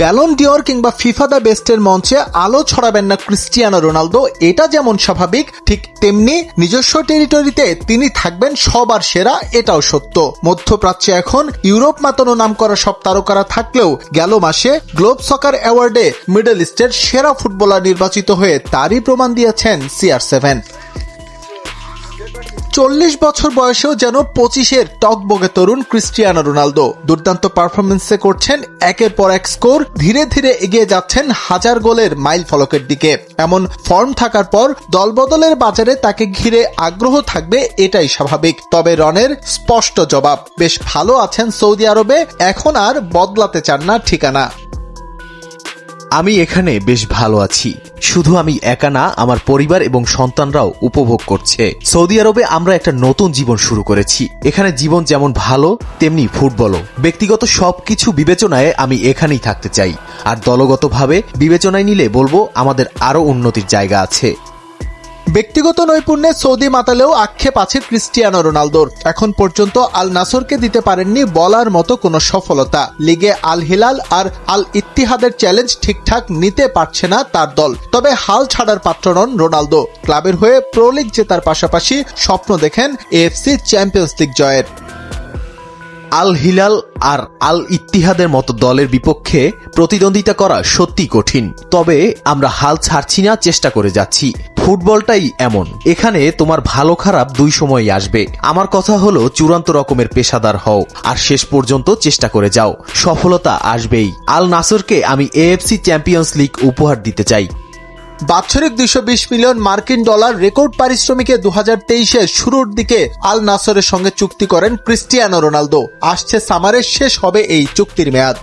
Ballon d'Or কিংবা FIFA the বেস্টের মঞ্চে আলো ছড়াবেন না ক্রিস্টিয়ানো রোনালদো। এটা যেমন স্বাভাবিক, ঠিক তেমনি নিজস্ব টেরিটরিতে তিনি থাকবেন সবার সেরা, এটাও সত্য। মধ্যপ্রাচ্যে এখন ইউরোপ মাতানো নাম করা সব তারকারা থাকলেও গেল মাসে গ্লোব সকার অ্যাওয়ার্ডে মিডল ইস্টের সেরা ফুটবলার নির্বাচিত হয়ে তারই প্রমাণ দিয়েছেন সিআর সেভেন চল্লিশ বছর বয়সেও যেন পঁচিশের টকবগে তরুণ ক্রিস্টিয়ানো রোনালদো। দুর্দান্ত পারফরমেন্সে করছেন একের পর এক স্কোর, ধীরে ধীরে এগিয়ে যাচ্ছেন হাজার গোলের মাইল ফলকের দিকে। এমন ফর্ম থাকার পর দলবদলের বাজারে তাকে ঘিরে আগ্রহ থাকবে এটাই স্বাভাবিক। তবে রনের স্পষ্ট জবাব, বেশ ভালো আছেন সৌদি আরবে, এখন আর বদলাতে চান না ঠিকানা। আমি এখানে বেশ ভালো আছি। শুধু আমি একা না, আমার পরিবার এবং সন্তানরাও উপভোগ করছে। সৌদি আরবে আমরা একটা নতুন জীবন শুরু করেছি। এখানে জীবন যেমন ভালো, তেমনি ফুটবলও। ব্যক্তিগত সব কিছু বিবেচনায় আমি এখানেই থাকতে চাই। আর দলগতভাবে বিবেচনায় নিলে বলব, আমাদের আরও উন্নতির জায়গা আছে। ব্যক্তিগত নৈপুণ্যে সৌদি মাতালেও আক্ষেপ আছে ক্রিস্টিয়ানো রোনালদোর। এখন পর্যন্ত আল নাসরকে দিতে পারেননি বলার মতো কোনো সফলতা। লিগে আল হিলাল আর আল ইত্তিহাদের চ্যালেঞ্জ ঠিকঠাক নিতে পারছে না তার দল। তবে হাল ছাড়ার পাত্র নন রোনালদো। ক্লাবের হয়ে প্রো লিগ জেতার পাশাপাশি স্বপ্ন দেখেন এএফসি চ্যাম্পিয়ন্স লিগ জয়ের। আল হিলাল আর আল ইত্তিহাদের মতো দলের বিপক্ষে প্রতিদ্বন্দ্বিতা করা সত্যি কঠিন। তবে আমরা হাল ছাড়ছি না, চেষ্টা করে যাচ্ছি। ফুটবলটাই এমন। এখানে তোমার ভালো খারাপ দুই সময়ই আসবে। আমার কথা হলো চূড়ান্ত রকমের পেশাদার হও, আর শেষ পর্যন্ত চেষ্টা করে যাও। সফলতা আসবেই। আল নাসরকে আমি এএফসি চ্যাম্পিয়ন্স লিগ উপহার দিতে চাই। বাৎসরিক দুইশো মিলিয়ন মার্কিন ডলার রেকর্ড পারিশ্রমিকে দু হাজার শুরুর দিকে আল নাসরের সঙ্গে চুক্তি করেন ক্রিস্টিয়ানো রোনালদো। আসছে সামারের শেষ হবে এই চুক্তির মেয়াদ।